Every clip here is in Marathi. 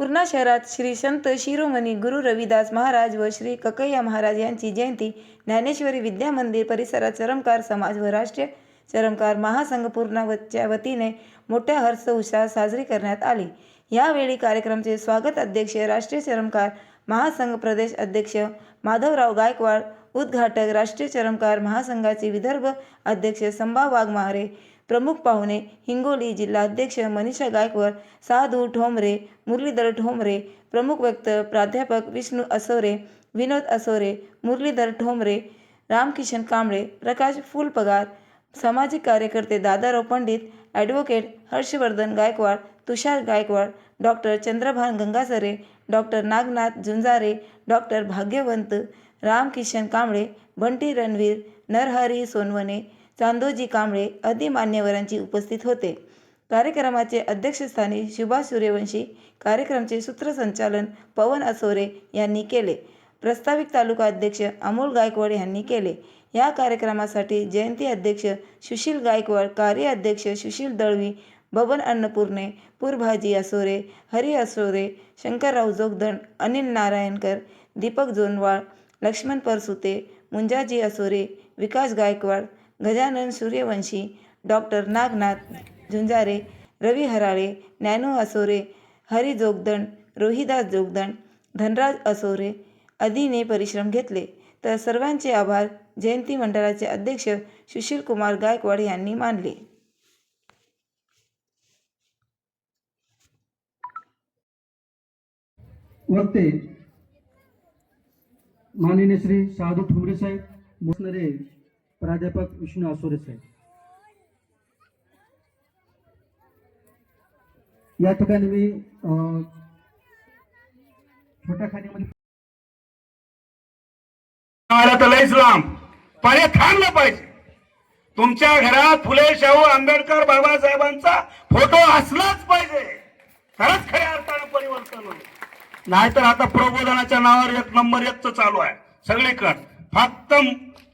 पूर्णा शहरात श्री संत शिरोमणी गुरु रविदास महाराज व श्री ककय्या महाराज यांची जयंती ज्ञानेश्वरी विद्या मंदिर परिसरात चरमकार समाज व राष्ट्रीय चरमकार महासंघ पूर्णाच्या वतीने मोठ्या हर्ष उत्साहात साजरी करण्यात आली. यावेळी कार्यक्रमचे स्वागत अध्यक्ष राष्ट्रीय चरमकार महासंघ प्रदेश अध्यक्ष माधवराव गायकवाड उद्घाटक राष्ट्रीय चरमकार महासंघाचे विदर्भ अध्यक्ष संभा वाघमारे प्रमुख पाहुणे हिंगोली जिल्हाध्यक्ष मनीषा गायकवाड साधू ठोंबरे मुरलीधर ठोंबरे प्रमुख व्यक्त प्राध्यापक विष्णू असोरे विनोद असोरे मुरलीधर ठोंबरे रामकिशन कांबळे प्रकाश फुलपगार सामाजिक कार्यकर्ते Dadarao Pandit advocate Harshvardhan Gaikwad Tushar Gaikwad doctor Chandrabhan Gangasare doctor Nagnath Zunjare doctor Bhagyavant Ramkishan Kamble Bunty Ranveer Narhari Sonawane Chandoji Kamble आदी मान्यवरांची उपस्थित होते. कार्यक्रमाचे अध्यक्षस्थानी सुभाष सूर्यवंशी कार्यक्रमाचे सूत्रसंचालन पवन असोरे यांनी केले. प्रस्तावित तालुका अध्यक्ष अमोल गायकवाड यांनी केले. या कार्यक्रमासाठी जयंती अध्यक्ष सुशील गायकवाड कार्य अध्यक्ष सुशील दळवी बबन अन्नपूर्णे पूरभाजी असोरे हरी असोरे शंकरराव जोगदण अनिल नारायणकर दीपक जोनवाळ लक्ष्मण परसुते मुंजाजी असोरे विकास गायकवाड गजानन सूर्यवंशी डॉक्टर नागनाथ झुंजारे रवी हराळे ज्ञानो असोरे हरी जोगदंड रोहिदास जोगदंड धनराज असोरे आदीने परिश्रम घेतले. तर सर्वांचे आभार. जयंती मंडळाचे अध्यक्ष सुशील कुमार गायकवाड यांनी मानले. वक्ते माननीय श्री साधू ठुमरे साहेब मोसनरे प्राध्यापक विष्णू आसोरे साहेब. या ठिकाणी मी छोट्या खाण्यामध्ये इस्लाम तर पण हे थांबलं पाहिजे. तुमच्या घरात फुले शाहू आंबेडकर बाबासाहेबांचा फोटो असलाच पाहिजे. खरंच खऱ्या अर्थानं परिवर्तन नाहीतर आता प्रबोधनाच्या नावावर एक नंबर एकच चालू आहे. सगळीकडे. फक्त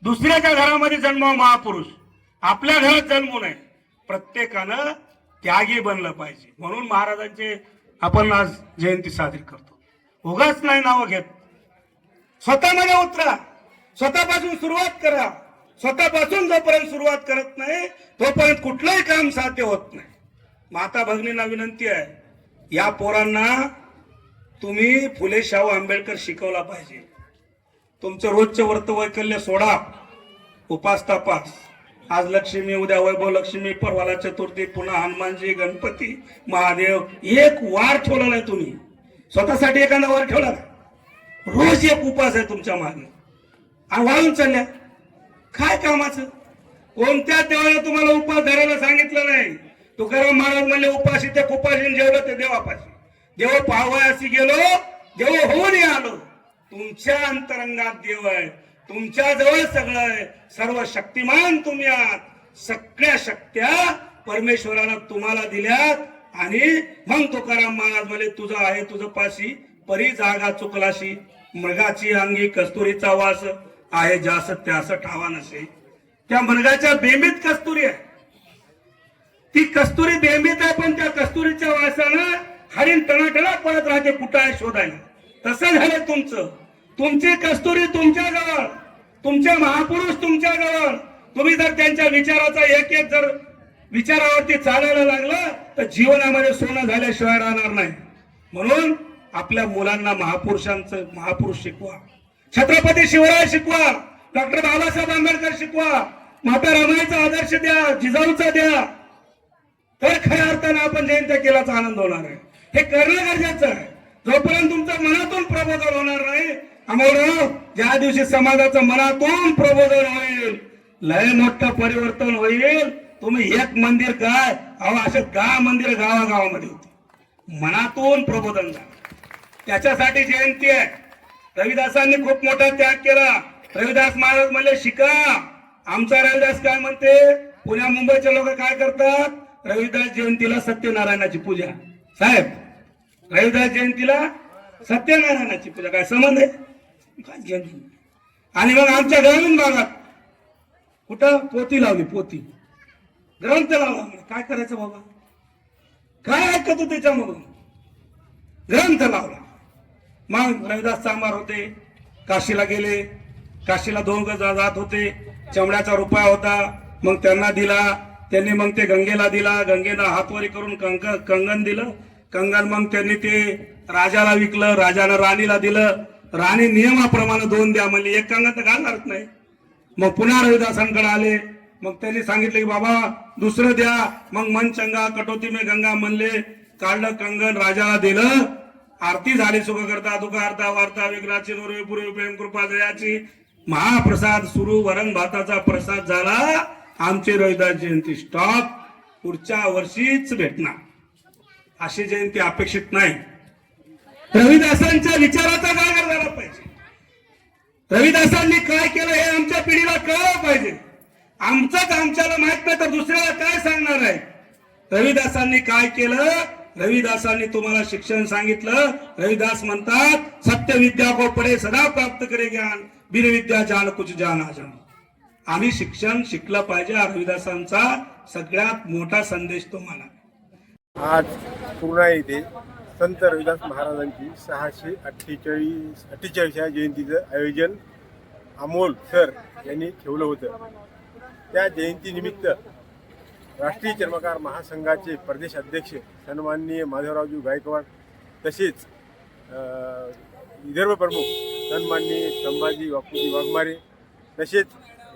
दुसऱ्याच्या घरामध्ये जन्मावा महापुरुष. आपल्या घरात जन्मू नये प्रत्येकानं त्यागी बनलं पाहिजे. म्हणून महाराजांचे आपण आज जयंती साजरी करतो. उगाच नाही नावं घेत. स्वतःमध्ये उतरा. स्वतःपासून सुरुवात करा. स्वतःपासून जोपर्यंत सुरुवात करत नाही तोपर्यंत कुठलंही काम साध्य होत नाही. माता भगिनींना विनंती आहे या पोरांना तुम्ही फुले शाहू आंबेडकर शिकवला पाहिजे. तुमचं रोजचं वर्तवैकल्य सोडा. उपास तपास. आज लक्ष्मी उद्या वैभव लक्ष्मी परवाला चतुर्थी पुन्हा हनुमानजी गणपती महादेव. एक वार ठेवला नाही तुम्ही. स्वतःसाठी एखादा वार ठेवला रोज एक उपास आहे तुमच्या मागे. आणि वाळून चालल्या. काय कामाचं? कोणत्या देवाला तुम्हाला उपास धरायला सांगितलं नाही? तुकाराम महाराज म्हणले उपाशी ते कुपाशी जेवलं ते देवापाशी. देव पाहावयासी गेलो देव होऊन आलो. तुमच्या अंतरंगात देव आहे. तुमच्या जवळ सगळं आहे. सर्व शक्तिमान तुम्ही आहात. सगळ्या शक्त्या परमेश्वरानं तुम्हाला दिल्यात आणि मग तुकाराम महाराज म्हणले तुझं आहे तुझं पाशी परी जागा चुकलाशी. मृगाची अंगी कस्तुरीचा वास आहे जास त्यास ठावा नसे. त्या मृगाच्या बेंबीत कस्तुरी आहे. ती कस्तुरी बेंबीत आहे पण त्या कस्तुरीच्या वासानं हरिण तणाटणा पडत राहते कुठं आहे शोधायला. तसं झालं तुमचं. तुमची कस्तुरी तुमच्याजवळ. तुमचे महापुरुष तुमच्याजवळ. तुम्ही जर त्यांच्या विचाराचा एक एक जर विचारावरती चालायला लागलं तर जीवनामध्ये सोनं झाल्याशिवाय राहणार नाही. म्हणून आपल्या मुलांना महापुरुषांचं महापुरुष शिकवा. छत्रपती शिवराय शिकवा. डॉक्टर बाबासाहेब आंबेडकर शिकवा. माता रामायचा आदर्श द्या जिजाऊचा द्या. तर खऱ्या अर्थानं आपण जयंत्या केल्याचा आनंद होणार आहे. हे करणं गरजेचं आहे. जोपर्यंत तुमचं मनातून प्रबोधन होणार नाही अमोलराव ज्या दिवशी समाजाचं मनातून प्रबोधन होईल लय मोठं परिवर्तन होईल. तुम्ही एक मंदिर काय? अहो असे दहा मंदिर गावागावामध्ये होते. मनातून प्रबोधन झालं. त्याच्यासाठी जयंती आहे. रविदासांनी खूप मोठा त्याग केला. रविदास महाराज म्हणले शिका. आमचा रविदास काय म्हणते? पुण्या मुंबईचे लोक काय करतात? रविदास जयंतीला सत्यनारायणाची पूजा. साहेब रविदास जयंतीला सत्यनारायणाची पूजा. काय संबंध आहे? काय आणि मग आमच्या ग्रामीण भागात कुठं पोती लावली पोती. ग्रंथ लावला काय करायचं बाबा? काय ऐकतो त्याच्यामधून? ग्रंथ लावला. मग रविदास चांबार होते काशीला गेले. काशीला दोन गज जात होते. चमड्याचा रुपया होता. मग त्यांना दिला. त्यांनी मग ते गंगेला दिला. गंगेला हातवारी करून कंक कंगन दिलं. कंगन मग त्यांनी ते राजाला विकलं राजानं राणीला दिलं. राणी नियमाप्रमाणे दोन द्या म्हणली. एक कंगन तर घालणारच नाही. मग पुन्हा रविदासांकडे आले. मग त्यांनी सांगितले की बाबा दुसरं द्या. मग मन चंगा कटोती मे गंगा म्हणले. काढलं कंगन राजाला दिलं. आरती झाली सुख करता दुख वार्ता विग्राची नोरवी पूर्वी प्रेम कृपा जयाची महाप्रसाद सुरू वरण भाताचा प्रसाद झाला. आमची रविदास जयंती स्टॉप पुढच्या वर्षीच भेटणार. अशी जयंती अपेक्षित नाही. रविदासांच्या विचाराचा काय झाला पाहिजे. रविदासांनी काय केलं हे आमच्या पिढीला कळलं पाहिजे. आमचंच आमच्याला माहीत नाही तर दुसऱ्याला काय सांगणार आहे? रविदासांनी काय केलं? रविदासांनी तुम्हाला शिक्षण सांगितलं. रविदास म्हणतात सत्य विद्या को पडे सदा प्राप्त करे ज्ञान बिनविद्या जान कुछ जान जाण आम्ही शिक्षण शिकलं पाहिजे हा रविदासांचा सगळ्यात मोठा संदेश तुम्हाला आज पूर्णा येथे संत रविदास महाराजांची सहाशे अठ्ठेचाळीस अठ्ठेचाळीसव्या जयंतीचं आयोजन अमोल सर यांनी ठेवलं होतं. त्या जयंतीनिमित्त राष्ट्रीय चर्मकार महासंघाचे प्रदेश अध्यक्ष सन्माननीय माधवरावजी गायकवाड तसेच विदर्भ प्रमुख सन्माननीय संभाजी बापूजी वाघमारे तसेच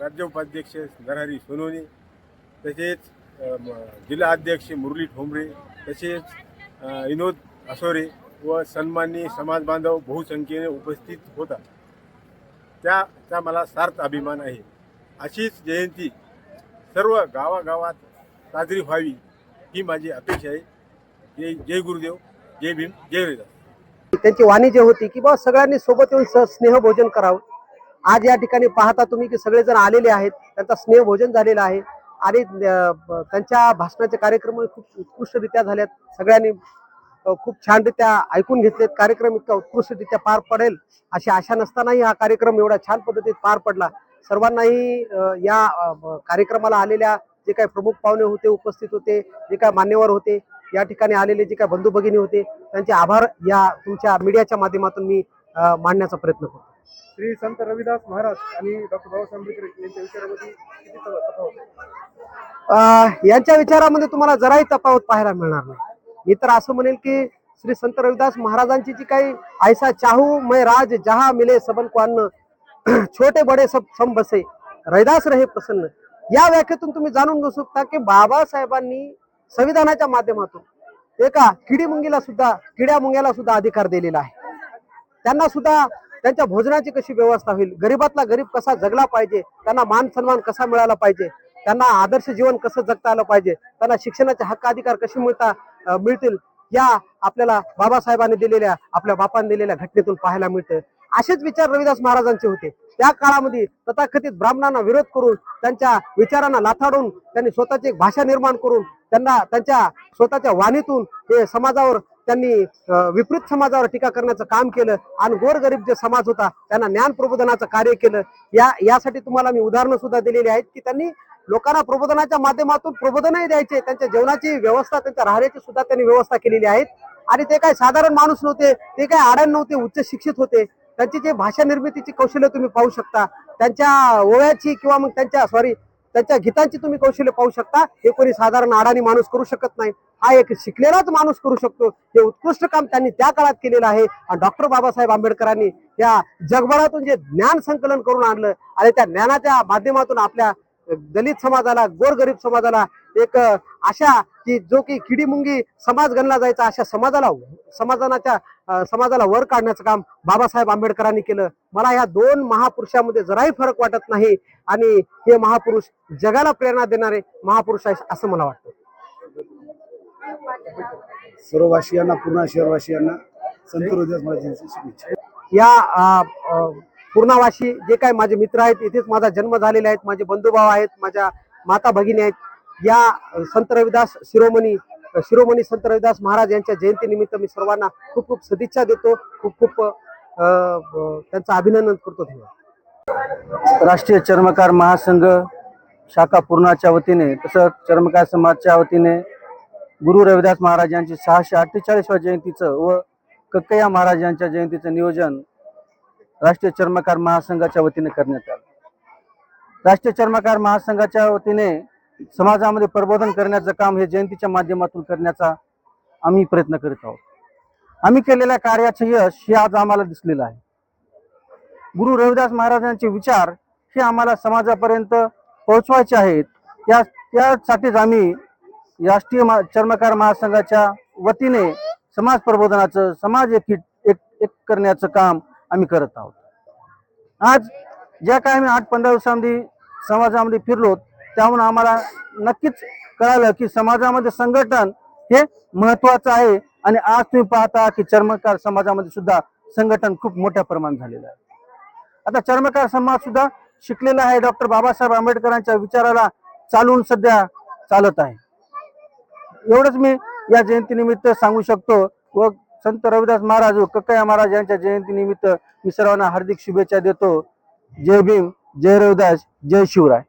राज्य उपाध्यक्ष नरहरी सोनवणे तसेच जिल्हा अध्यक्ष मुरली ठोंबरे तसेच विनोद असोरे व सन्माननीय समाज बांधव बहुसंख्येने उपस्थित होता. त्याचा मला सार्थ अभिमान आहे. अशीच जयंती सर्व गावागावात साजरी व्हावी ही माझी अपेक्षा आहे. जय जय गुरुदेव जय भीम जय रविदास त्यांची वाणी जी होती की बा सगळ्यांनी सोबत येऊन स- स्नेहभोजन करावं. आज या ठिकाणी पाहता तुम्ही की सगळेजण आलेले आहेत. त्यांचा स्नेहभोजन झालेलं आहे. आणि त्यांच्या भाषणाचे कार्यक्रम खूप उत्कृष्टरित्या झाल्यात सगळ्यांनी खूप छानरित्या ऐकून घेतलेत. कार्यक्रम इतका उत्कृष्टरित्या पार पडेल अशी आशा नसतानाही हा कार्यक्रम एवढा छान पद्धतीत पार पडला. सर्वांनाही या कार्यक्रमाला आलेल्या जे काही प्रमुख पाहुणे होते उपस्थित होते जे काही मान्यवर होते या ठिकाणी आलेले जे काही बंधू भगिनी होते त्यांचे आभार या तुमच्या मीडियाच्या माध्यमातून मी मांडण्याचा प्रयत्न करतो. श्री संत रविदास महाराज आणि डॉक्टर बाबासाहेब आंबेडकर यांच्या विचारामध्ये किती तफावत यांच्या विचारामध्ये तुम्हाला जराही तफावत पाहायला मिळणार नाही. मी तर असं म्हणेल की श्री संत रविदास महाराजांची जी काही ऐसा चाहू मैं राज जहा मिले सबन को अन्न छोटे बडे सब सम बसे रैदास रहे प्रसन्न. या व्याख्येतून तुम्ही जाणून घेऊ शकता की बाबासाहेबांनी संविधानाच्या माध्यमातून एका किडी मुंगीला सुद्धा किड्या मुंग्याला सुद्धा अधिकार दिलेला आहे. त्यांना सुद्धा त्यांच्या भोजनाची कशी व्यवस्था होईल? गरीबातला गरीब कसा जगला पाहिजे? त्यांना मान सन्मान कसा मिळाला पाहिजे? त्यांना आदर्श जीवन कसं जगता आलं पाहिजे? त्यांना शिक्षणाचे हक्क अधिकार कसे मिळता मिळतील? या आपल्याला बाबासाहेबांनी दिलेल्या आपल्या बापांनी दिलेल्या घटनेतून पाहायला मिळतं. असेच विचार रविदास महाराजांचे होते. त्या काळामध्ये तथाकथित ब्राह्मणांना विरोध करून त्यांच्या विचारांना लाथाडून त्यांनी स्वतःची एक भाषा निर्माण करून त्यांना त्यांच्या स्वतःच्या वाणीतून हे समाजावर त्यांनी विपरीत समाजावर टीका करण्याचं काम केलं आणि गोरगरीब जे समाज होता त्यांना ज्ञान प्रबोधनाचं कार्य केलं. या यासाठी तुम्हाला मी उदाहरणं सुद्धा दिलेली आहेत की त्यांनी लोकांना प्रबोधनाच्या माध्यमातून प्रबोधनही द्यायचे. त्यांच्या जेवणाची व्यवस्था त्यांच्या राहण्याची सुद्धा त्यांनी व्यवस्था केलेली आहेत. आणि ते काय साधारण माणूस नव्हते ते काय आडण नव्हते उच्च शिक्षित होते. त्यांची जे भाषा निर्मितीची कौशल्य तुम्ही पाहू शकता. त्यांच्या ओव्याची किंवा मग त्यांच्या सॉरी त्यांच्या गीतांची तुम्ही कौशल्य पाहू शकता. हे कोणी साधारण अडाणी माणूस करू शकत नाही. हा एक शिकलेलाच माणूस करू शकतो. हे उत्कृष्ट काम त्यांनी त्या काळात केलेलं आहे. आणि डॉक्टर बाबासाहेब आंबेडकरांनी या जगभरातून जे ज्ञान संकलन करून आणलं आणि त्या ज्ञानाच्या माध्यमातून आपल्या दलित समाजाला गोरगरीब समाजाला एक अशा की जो की किडीमुंगी समाज गणला जायचा अशा समाजाला समाजाच्या अ, समाजाला वर काढण्याचं काम बाबासाहेब आंबेडकरांनी केलं. मला या दोन महापुरुषामध्ये जराही फरक वाटत नाही आणि हे महापुरुष जगाला प्रेरणा देणारे महापुरुष आहे असं मला वाटतं. सर्व वासियांना पुन्हा शहरवासियांना संत रविदास महाराजांची शुभेच्छा. या पूर्णावाशी जे काय माझे मित्र आहेत इथेच माझा जन्म झालेले आहेत माझे बंधुभाव आहेत माझ्या माता भगिनी आहेत या संत रविदास शिरोमणी शिरोमणी संत रविदास महाराज यांच्या जयंतीनिमित्त मी सर्वांना खूप खूप सदिच्छा देतो. खूप खूप त्यांचं अभिनंदन करतो. धन्यवाद. राष्ट्रीय चर्मकार महासंघ शाखा पूर्णाच्या वतीने तसंच चर्मकार समाजच्या वतीने गुरु रविदास महाराज यांची सहाशे अठ्ठेचाळीसव्या जयंतीचं व कक्कया महाराज यांच्या जयंतीचं नियोजन राष्ट्रीय चर्मकार महासंघाच्या वतीने करण्यात आलं. राष्ट्रीय चर्मकार महासंघाच्या वतीने समाजामध्ये प्रबोधन करण्याचं काम हे जयंतीच्या माध्यमातून करण्याचा आम्ही प्रयत्न करीत आहोत. आम्ही केलेल्या कार्याचे यश हे आज आम्हाला दिसलेलं आहे. गुरु रविदास महाराजांचे विचार हे आम्हाला समाजापर्यंत पोहोचवायचे आहेत. त्या त्यासाठीच आम्ही राष्ट्रीय मा- चर्मकार महासंघाच्या वतीने समाज प्रबोधनाचं समाज एक एक एक करण्याचं काम आम्ही करत आहोत. आज ज्या काय आम्ही आठ पंधरा दिवसांमध्ये समाजामध्ये फिरलो त्याहून आम्हाला नक्कीच कळालं की समाजामध्ये संघटन हे महत्वाचं आहे. आणि आज तुम्ही पाहता की चर्मकार समाजामध्ये सुद्धा संघटन खूप मोठ्या प्रमाणात झालेलं आहे. आता चर्मकार समाज सुद्धा शिकलेला आहे. डॉक्टर बाबासाहेब आंबेडकरांच्या विचाराला चालून सध्या चालत आहे. एवढंच मी या जयंतीनिमित्त सांगू शकतो व संत रविदास महाराज व कक्कया महाराज यांच्या जयंतीनिमित्त मी सर्वांना हार्दिक शुभेच्छा देतो. जय भीम जय रविदास जय शिवराय.